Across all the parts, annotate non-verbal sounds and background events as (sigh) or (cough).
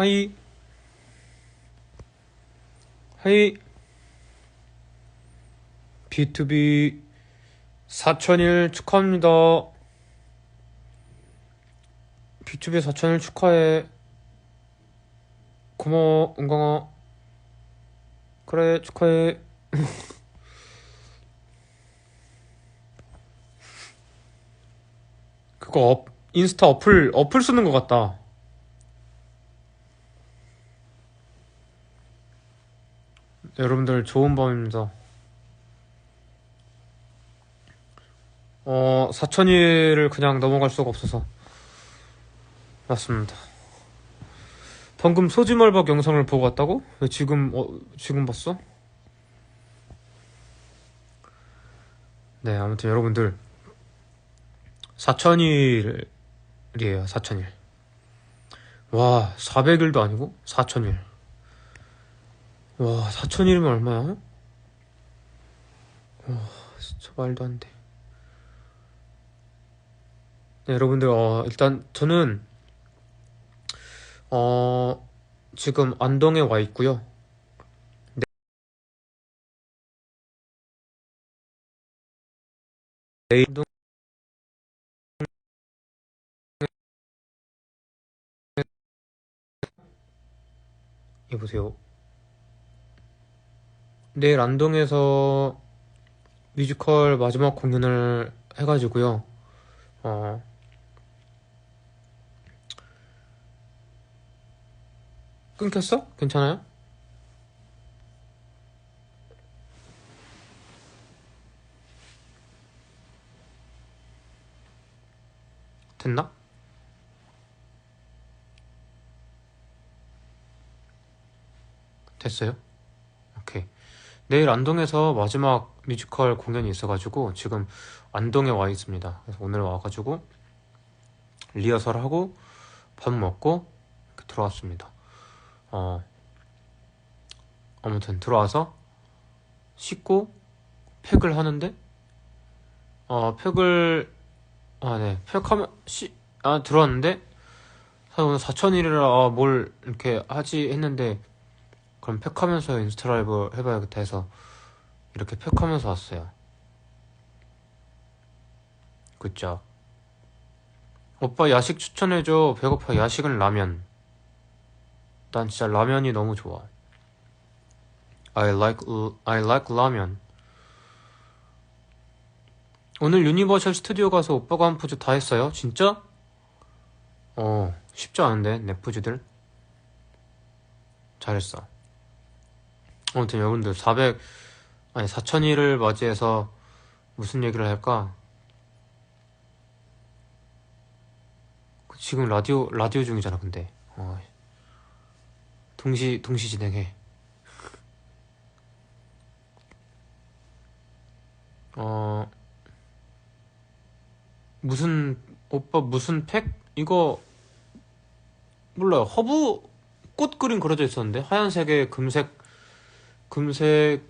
하이. 하이. B2B 4천일 축하합니다. B2B 4천일 축하해. 고마워 은광아. 그래 축하해. (laughs) 그거 업, 인스타 어플 어플 쓰는 것 같다 여러분들 좋은 밤입니다. 어, 사천일을 그냥 넘어갈 수가 없어서. 맞습니다. 방금 소지말박 영상을 보고 왔다고? 왜 지금, 어, 지금 봤어? 네, 아무튼 여러분들. 사천일이에요, 사천일. 와, 400일도 아니고, 사천일. 와, 4천일이면 얼마야? 와, 진짜 말도 안 돼. 네, 여러분들, 어, 일단 저는, 어, 지금 안동에 와 있고요. 네. 내일 안동 여보세요. 내일 안동에서 뮤지컬 마지막 공연을 해가지고요. 어, 끊겼어? 괜찮아요? 됐나? 됐어요? 오케이. 내일 안동에서 마지막 뮤지컬 공연이 있어가지고 지금 안동에 와 있습니다. 그래서 오늘 와가지고 리허설 하고 밥 먹고 들어왔습니다. 어, 아무튼 들어와서 씻고 팩을 하는데 어, 팩을 아, 네. 팩하면 시, 아, 들어왔는데 사실 오늘 4천일이라 아, 뭘 이렇게 하지 했는데 그럼 팩하면서 인스타 라이브 해봐야겠다 해서 이렇게 팩하면서 왔어요. 굿잡. 오빠 야식 추천해줘. 배고파. 야식은 라면. 난 진짜 라면이 너무 좋아. I like, I like 라면. 오늘 유니버셜 스튜디오 가서 오빠가 한 포즈 다 했어요? 진짜? 어, 쉽지 않은데, 내 포즈들. 잘했어. 아무튼 여러분들 400 아니 4000일을 맞이해서 무슨 얘기를 할까? 지금 라디오 라디오 중이잖아 근데. 어, 동시 동시 진행해. 어. 무슨 오빠 무슨 팩? 이거 몰라요. 허브 꽃 그림 그려져 있었는데 하얀색에 금색 금색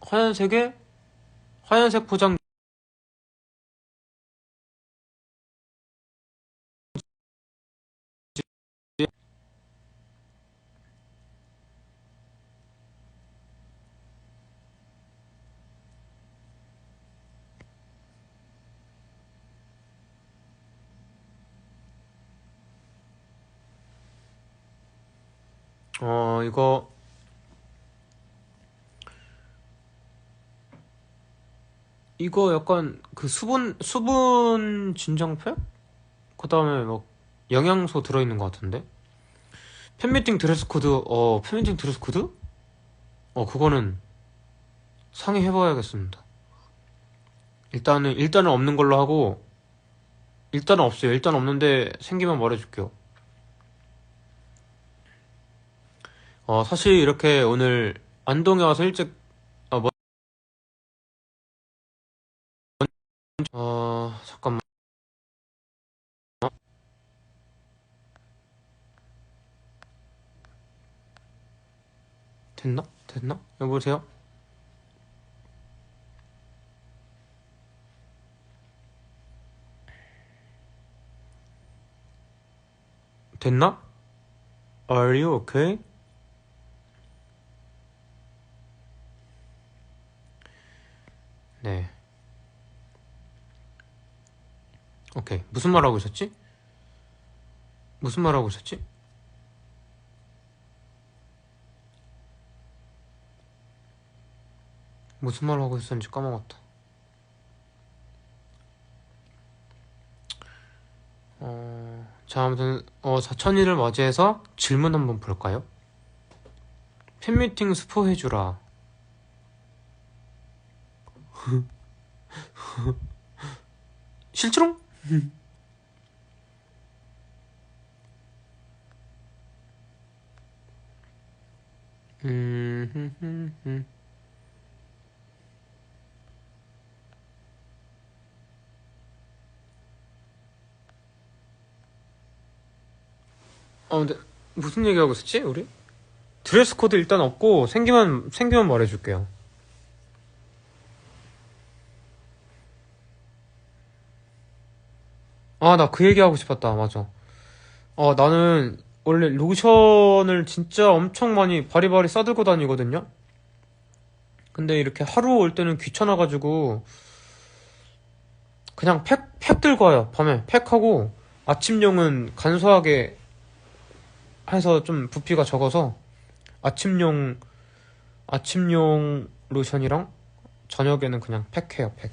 하얀색에 하얀색 포장. 어 이거 이거 약간 그 수분 수분 진정팩? 그 다음에 막 영양소 들어 있는 것 같은데 팬미팅 드레스 코드 어 팬미팅 드레스 코드? 어 그거는 상의해 봐야겠습니다 일단은 일단은 없는 걸로 하고 일단은 없어요 일단 없는데 생기면 말해 줄게요 어 사실 이렇게 오늘 안동에 와서 일찍 어, 잠깐만. 됐나? 여보세요? 됐나? Are you okay? 네. 오케이. 무슨 말 하고 있었지? 무슨 말 하고 있었지? 무슨 말 하고 있었는지 까먹었다. 어, 자, 아무튼, 어, 4천일을 맞이해서 질문 한번 볼까요? 팬미팅 스포 해주라. 실제로? 음, 어, 근데 무슨 얘기하고 있었지, 우리? 드레스 코드 일단 없고 생기면 생기면 말해줄게요. 아, 나 그 얘기하고 싶었다. 맞아. 어, 나는 원래 로션을 진짜 엄청 많이 바리바리 싸들고 다니거든요. 근데 이렇게 하루 올 때는 귀찮아가지고 그냥 팩, 팩 들고 와요. 밤에 팩하고 아침용은 간소하게 해서 좀 부피가 적어서 아침용 아침용 로션이랑 저녁에는 그냥 팩해요 팩.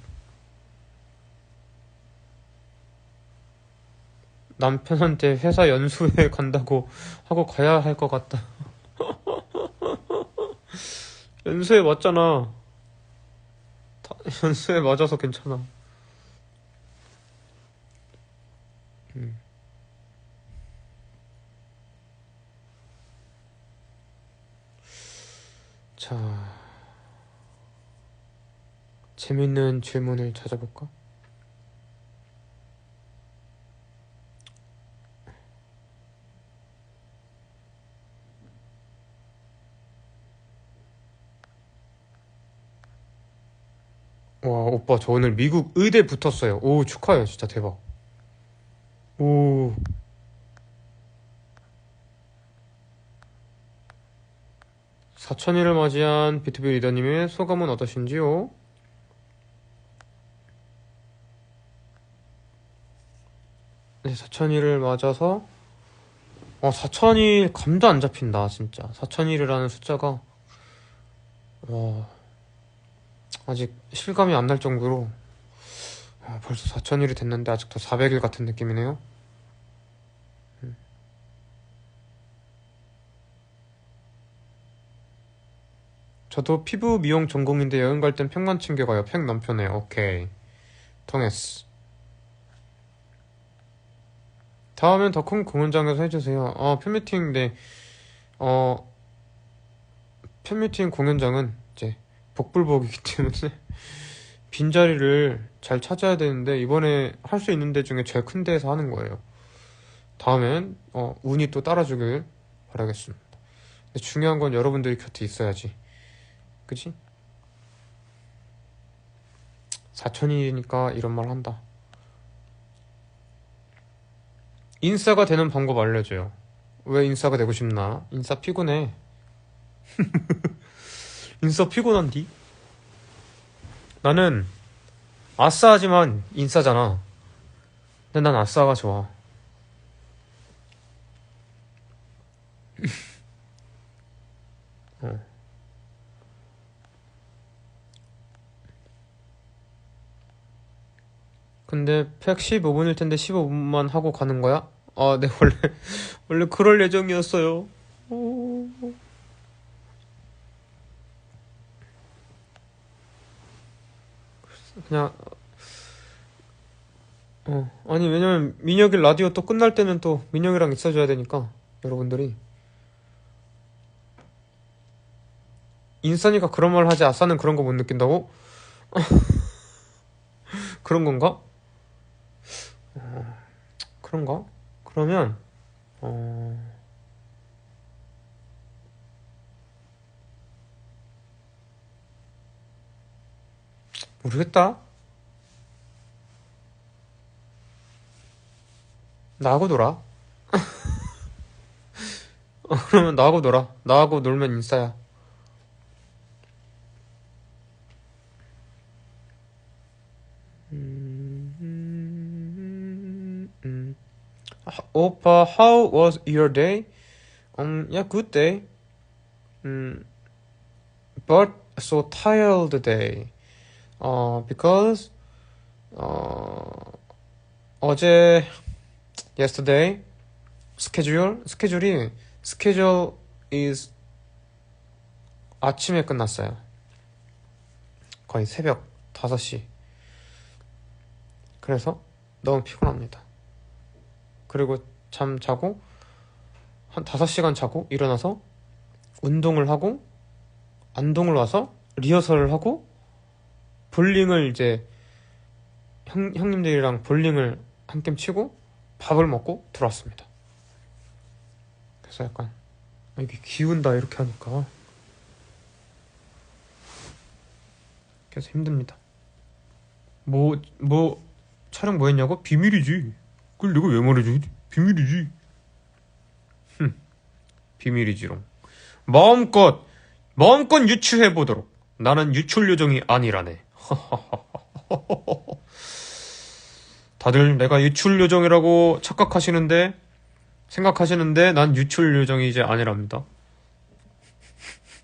남편한테 회사 연수회 (laughs) 간다고 하고 가야 할 것 같다. (laughs) 연수회 맞잖아. 다- 연수회 맞아서 괜찮아 자, 재밌는 질문을 찾아볼까? 와, 오빠, 저 오늘 미국 의대 붙었어요. 오, 축하해요. 진짜 대박. 오, 사천일을 맞이한 비투비 리더님의 소감은 어떠신지요? 네, 사천일을 맞아서 와, 사천일 감도 안 잡힌다, 진짜. 사천일이라는 숫자가 와, 아직 실감이 안 날 정도로 아, 벌써 사천일이 됐는데 아직도 400일 같은 느낌이네요. 저도 피부 미용 전공인데 여행 갈 땐 팩만 챙겨가요. 팩 남편에. 오케이. 통했어. 다음엔 더 큰 공연장에서 해주세요. 어, 팬미팅, 네. 어, 팬미팅 공연장은 이제 복불복이기 (laughs) 때문에 빈자리를 잘 찾아야 되는데 이번에 할 수 있는 데 중에 제일 큰 데에서 하는 거예요. 다음엔 어, 운이 또 따라주길 바라겠습니다. 중요한 건 여러분들이 곁에 있어야지. 그치? 사천이니까 이런 말 한다. 인싸가 되는 방법 알려줘요. 왜 인싸가 되고 싶나? 인싸 피곤해. (laughs) 인싸 피곤한디? 나는 아싸하지만 인싸잖아. 근데 난 아싸가 좋아. (laughs) 어. 근데 팩 15분일 텐데 15분만 하고 가는 거야? 아, 네, 원래, (laughs) 원래 그럴 예정이었어요. 오. 그냥, 어, 아니, 왜냐면 민혁이 라디오 또 끝날 때는 또 민혁이랑 있어줘야 되니까, 여러분들이. 인싸니까 그런 말 하지, 아싸는 그런 거 못 느낀다고? (laughs) 그런 건가? 어, 그런가? 그러면 어... 모르겠다. 나하고 놀아. (laughs) 그러면 나하고 놀아. 나하고 놀면 인싸야. 오빠, how was your day? Um, yeah, good day. Um, but so tired day. Uh, because uh, 어제 yesterday 스케줄 스케줄이 스케줄 is 아침에 끝났어요. 거의 새벽 5시. 그래서 너무 피곤합니다. 그리고 잠 자고 한 5시간 자고 일어나서 운동을 하고 안동을 와서 리허설을 하고 볼링을 이제 형, 형님들이랑 볼링을 한 게임 치고 밥을 먹고 들어왔습니다. 그래서 약간 아, 이게 기운다 이렇게 하니까 그래서 힘듭니다. 뭐 뭐 촬영 뭐 했냐고? 비밀이지. 그걸 내가 왜 말해줘? 비밀이지. 흠, 비밀이지롱. 마음껏 마음껏 유추해 보도록. 나는 유출 요정이 아니라네. (laughs) 다들 내가 유출 요정이라고 착각하시는데 생각하시는데 난 유출 요정이 이제 아니랍니다.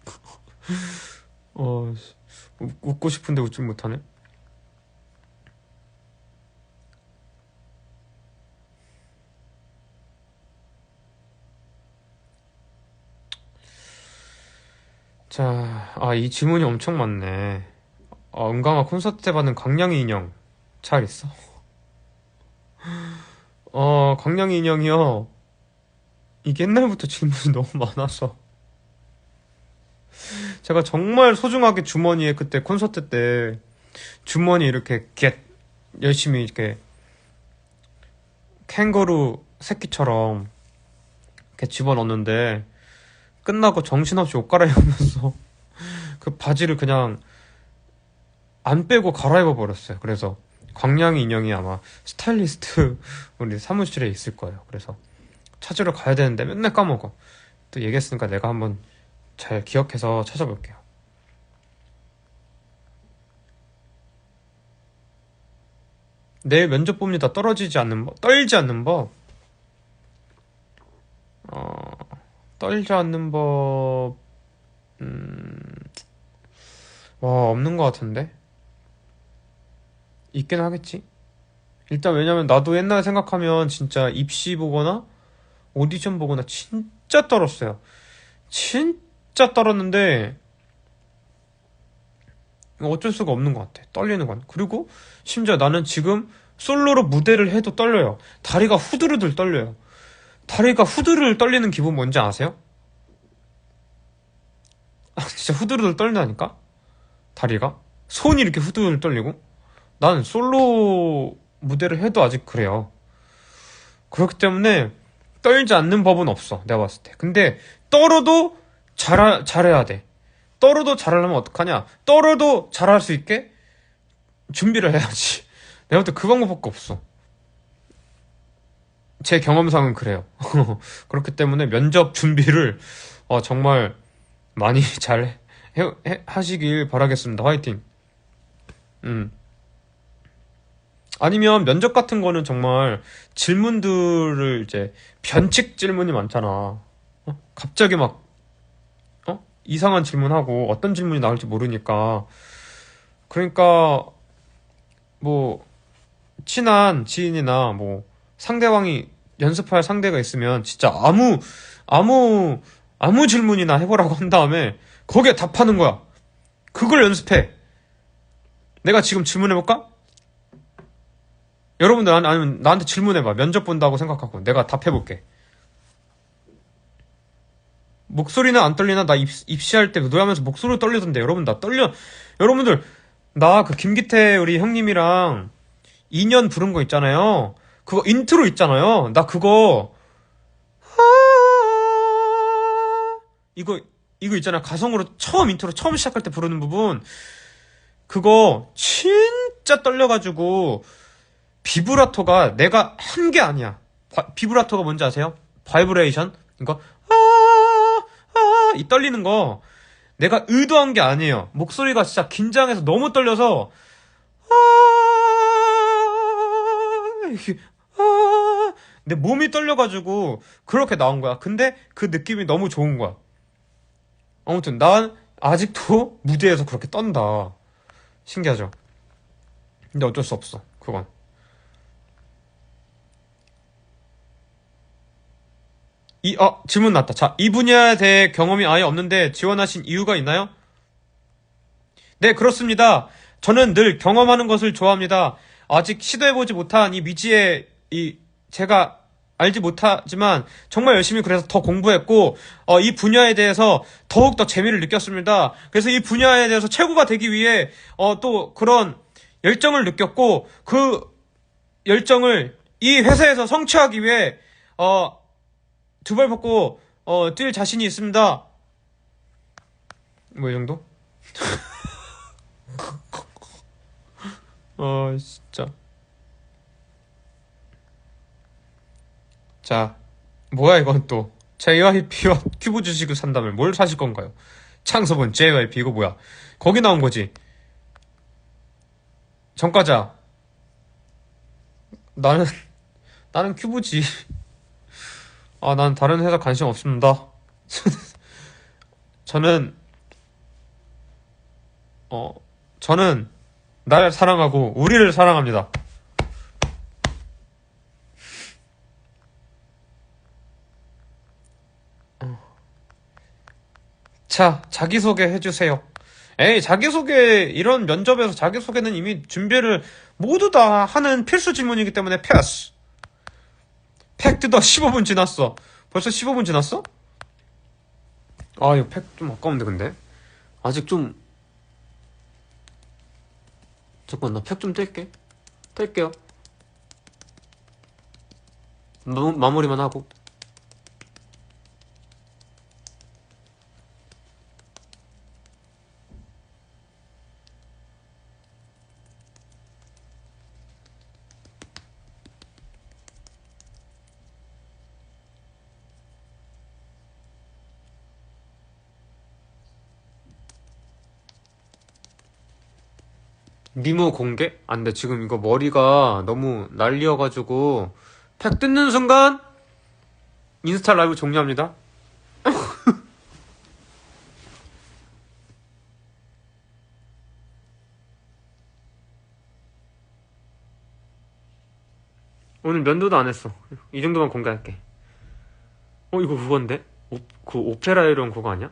(laughs) 어, 웃- 웃고 싶은데 웃지 못하네. 자, 아, 이 질문이 엄청 많네. 어, 은강아 콘서트 때 받은 강량이 인형 잘 있어? 어, 강량이 인형이요. 이게 옛날부터 질문이 (laughs) 너무 많아서. 제가 정말 소중하게 주머니에 그때 콘서트 때 주머니 이렇게 겟 열심히 이렇게 캥거루 새끼처럼 이렇게 집어넣는데 끝나고 정신없이 옷 갈아입으면서 그 바지를 그냥 안 빼고 갈아입어 버렸어요. 그래서 광량이 인형이 아마 스타일리스트 (laughs) 우리 사무실에 있을 거예요. 그래서 찾으러 가야 되는데 맨날 까먹어. 또 얘기했으니까 내가 한번 잘 기억해서 찾아볼게요. 내일 면접 봅니다. 떨어지지 않는 법, 떨지 않는 법. 어, 떨지 않는 법, 음, 와, 없는 것 같은데? 있긴 하겠지? 일단 왜냐면 나도 옛날 생각하면 진짜 입시 보거나 오디션 보거나 진짜 떨었어요. 진짜 떨었는데 어쩔 수가 없는 것 같아. 떨리는 건. 그리고 심지어 나는 지금 솔로로 무대를 해도 떨려요. 다리가 후들후들 떨려요. 다리가 후들후들 떨리는 기분 뭔지 아세요? 아, 진짜 후들후들 떨린다니까? 다리가? 손이 이렇게 후들후들 떨리고? 난 솔로 무대를 해도 아직 그래요. 그렇기 때문에 떨지 않는 법은 없어. 내가 봤을 때. 근데 떨어도 잘, 잘해야 돼. 떨어도 잘하려면 어떡하냐? 떨어도 잘할 수 있게 준비를 해야지. (laughs) 내가 볼때 그 방법밖에 없어. 제 경험상은 그래요. (laughs) 그렇기 때문에 면접 준비를 어, 정말 많이 (laughs) 잘 해- 해- 하시길 바라겠습니다. 화이팅. 음. 아니면 면접 같은 거는 정말 질문들을 이제 변칙 질문이 많잖아. 어? 갑자기 막 어? 이상한 질문하고 어떤 질문이 나올지 모르니까 그러니까 뭐 친한 지인이나 뭐 상대방이 연습할 상대가 있으면 진짜 아무 아무 아무 질문이나 해보라고 한 다음에 거기에 답하는 거야. 그걸 연습해. 내가 지금 질문해볼까? 여러분들 아니- 아니면 나한테 질문해봐. 면접 본다고 생각하고 내가 답해볼게. 목소리는 안 떨리나? 나 입, 입시할 때 노래하면서 목소리 떨리던데. 여러분 나 떨려. 여러분들 나 그 김기태 우리 형님이랑 2년 부른 거 있잖아요. 그거 인트로 있잖아요. 나 그거 이거 이거 있잖아. 가성으로 처음 인트로 처음 시작할 때 부르는 부분 그거 진짜 떨려가지고 비브라토가 내가 한 게 아니야. 바- 비브라토가 뭔지 아세요? 바이브레이션? 이거 아이 떨리는 거 내가 의도한 게 아니에요. 목소리가 진짜 긴장해서 너무 떨려서 아, 이게, 아, 내 몸이 떨려가지고 그렇게 나온 거야. 근데 그 느낌이 너무 좋은 거야. 아무튼 난 아직도 (laughs) 무대에서 그렇게 떤다. 신기하죠? 근데 어쩔 수 없어. 그건. 이, 어, 질문 났다. 자, 이 분야에 대해 경험이 아예 없는데 지원하신 이유가 있나요? 네, 그렇습니다. 저는 늘 경험하는 것을 좋아합니다. 아직 시도해보지 못한 이 미지의, 이, 제가 알지 못하지만 정말 열심히 그래서 더 공부했고, 어, 이 분야에 대해서 더욱 더 재미를 느꼈습니다. 그래서 이 분야에 대해서 최고가 되기 위해, 어, 또 그런 열정을 느꼈고, 그 열정을 이 회사에서 성취하기 위해, 어, 두 발 벗고 어, 뛸 자신이 있습니다. 뭐 이 정도? (laughs) 어 진짜. 자, 뭐야 이건 또 JYP와 큐브 주식을 산다면 뭘 사실 건가요? 창섭은 JYP 이거 뭐야? 거기 나온 거지. 정과자. 나는 나는 큐브지. 아, 난 다른 회사 관심 없습니다. (laughs) 저는, 어, 저는 나를 사랑하고 우리를 사랑합니다. 자, 자기소개 해주세요. 에이, 자기소개, 이런 면접에서 자기소개는 이미 준비를 모두 다 하는 필수 질문이기 때문에 패스. 팩트더 15분 지났어. 벌써 15분 지났어? 아, 이거 팩 좀 아까운데, 근데. 아직 좀. 잠깐, 나 팩 좀 뗄게. 뗄게요. 마, 마무리만 하고. 미모 공개? 안 돼. 지금 이거 머리가 너무 난리여가지고, 팩 뜯는 순간, 인스타 라이브 종료합니다. (laughs) 오늘 면도도 안 했어. 이 정도만 공개할게. 어, 이거 그건데? 오, 그 오페라 이런 그거 아니야?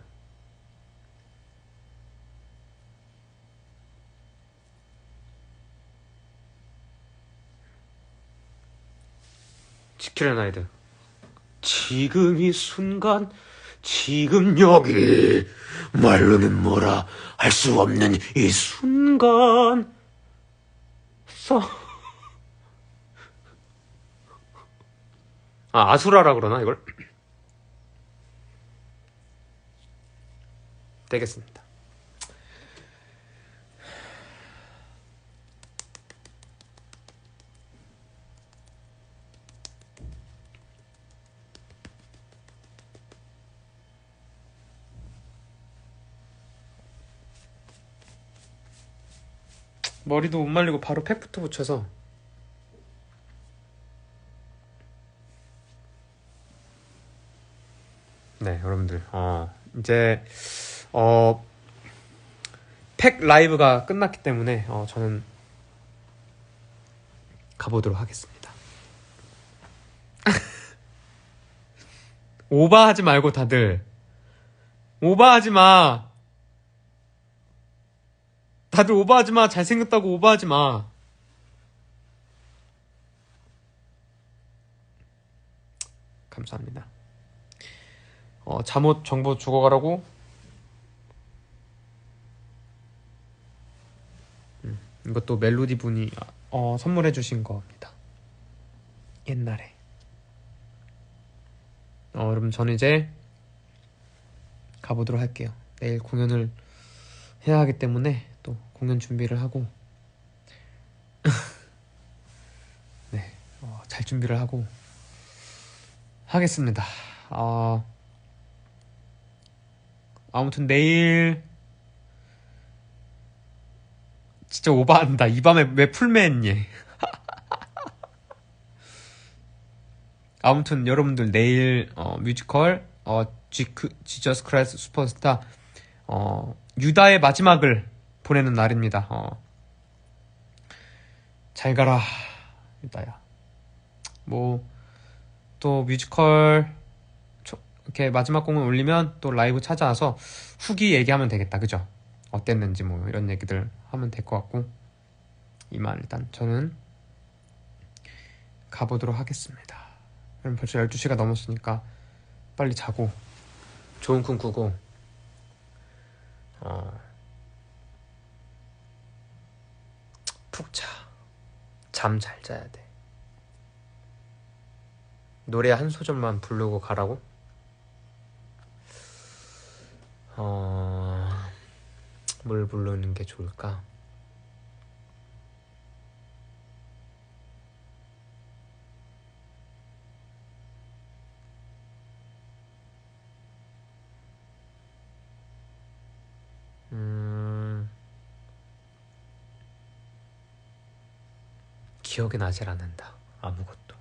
지킬레나이드. 지금 이 순간, 지금 여기, 말로는 뭐라 할 수 없는 이 순간, 써. 아, 아수라라 그러나, 이걸? 되겠습니다. 머리도 못 말리고 바로 팩부터 붙여서. 네 여러분들. 어 이제 어 팩 라이브가 끝났기 때문에 어 저는 가보도록 하겠습니다. (laughs) 오바하지 말고 다들. 오바하지 마 다들 오버하지 마. 잘생겼다고 오버하지 마. 감사합니다. 어, 잠옷 정보 죽어가라고? 음, 이것도 멜로디 분이 어, 선물해 주신 겁니다. 옛날에. 어, 여러분 저는 이제 가보도록 할게요. 내일 공연을 해야 하기 때문에 공연 준비를 하고 (laughs) 네, 어, 잘 준비를 하고 하겠습니다. 어, 아무튼 내일 진짜 오바한다. 이 밤에 왜 풀매했니? (laughs) 아무튼 여러분들 내일 어, 뮤지컬 어, 지크, 지저스 크라이스 슈퍼스타 어, 유다의 마지막을 보내는 날입니다. 어. 잘 가라 유다야. 뭐 또 뮤지컬 이렇게 마지막 공을 올리면 또 라이브 찾아와서 후기 얘기하면 되겠다. 그죠? 어땠는지 뭐 이런 얘기들 하면 될 것 같고 이만 일단 저는 가보도록 하겠습니다. 그럼 벌써 12시가 넘었으니까 빨리 자고 좋은 꿈 꾸고 어, 푹 자. 잠 잘 자야 돼. 노래 한 소절만 부르고 가라고? 어, 뭘 부르는 게 좋을까? 음, 기억이 나질 않는다. 아무것도.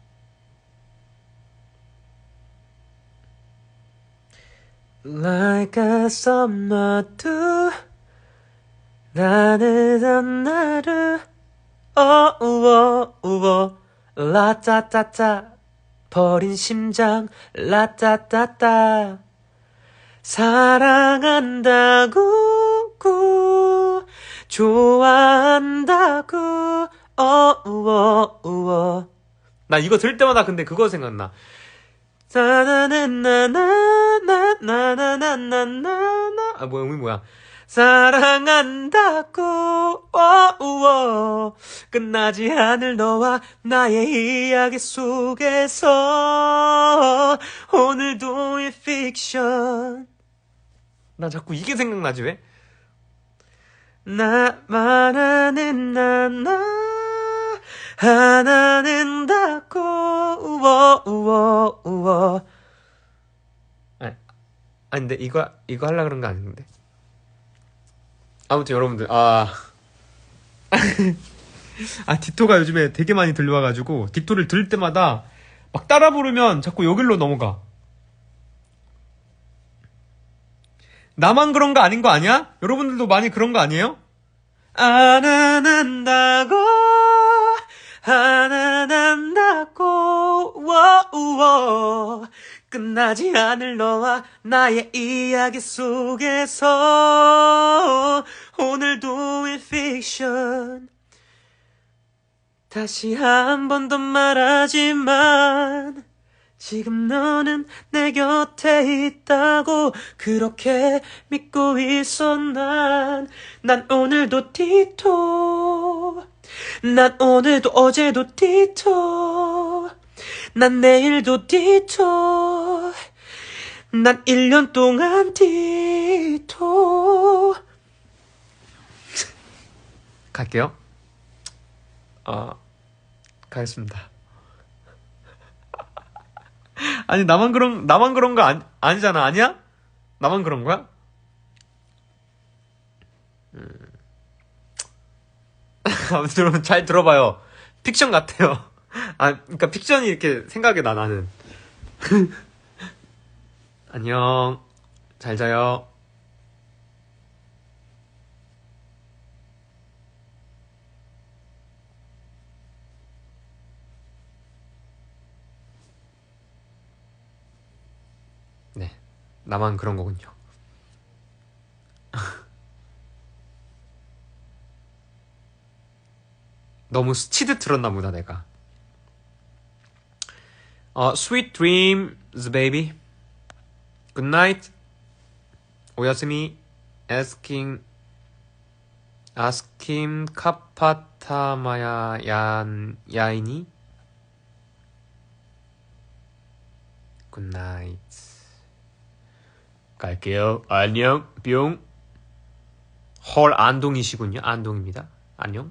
Like a summer 나는 나를 어우워 우워 라따따따 버린 심장 라따따따 사랑한다고 구 좋아한다고 어 우워 우워 나 이거 들을 때마다 근데 그거 생각나. 나나나나나나나나나나나. 아 뭐야 음이 뭐야? 사랑한다고. 어우워 끝나지 않을 너와 나의 이야기 속에서 오늘도 이 픽션. 나 자꾸 이게 생각나지 왜? 나만 아는 나나 하나는 닿고 우워 우워 우워 아니, 아니 근데 이거 이거 하려 그런 거 아닌데 아무튼 여러분들 아 (laughs) 아, 디토가 요즘에 되게 많이 들려와가지고, 디토를 들을 때마다 막 따라 부르면 자꾸 여길로 넘어가. 나만 그런 거 아닌 거 아니야? 여러분들도 많이 그런 거 아니에요? 안 한다고 하나 난다고 워우워. 끝나지 않을 너와 나의 이야기 속에서. 오늘도 이 픽션 다시 한 번 더 말하지만 지금 너는 내 곁에 있다고 그렇게 믿고 있어 난, 난 오늘도 디토 난 오늘도 어제도 디토 난 내일도 디토 난 1년 동안 디토 갈게요. 어 가겠습니다. (laughs) 아니 나만 그런 나만 그런 거 아니, 아니잖아. 아니야? 나만 그런 거야? (laughs) 아무튼 여러분 잘 들어봐요. 픽션 같아요. (laughs) 아, 그러니까 픽션이 이렇게 생각이 나 나는. (laughs) 안녕. 잘 자요. 네. 나만 그런 거군요. 너무 스치듯 들었나 보다 내가. 어, Sweet Dreams, baby. Good night. 오야스미. Asking. 아스킴 카파타마야 얀 야이니. Good night. 갈게요. 안녕. 뿅. 헐 안동이시군요. 안동입니다. 안녕.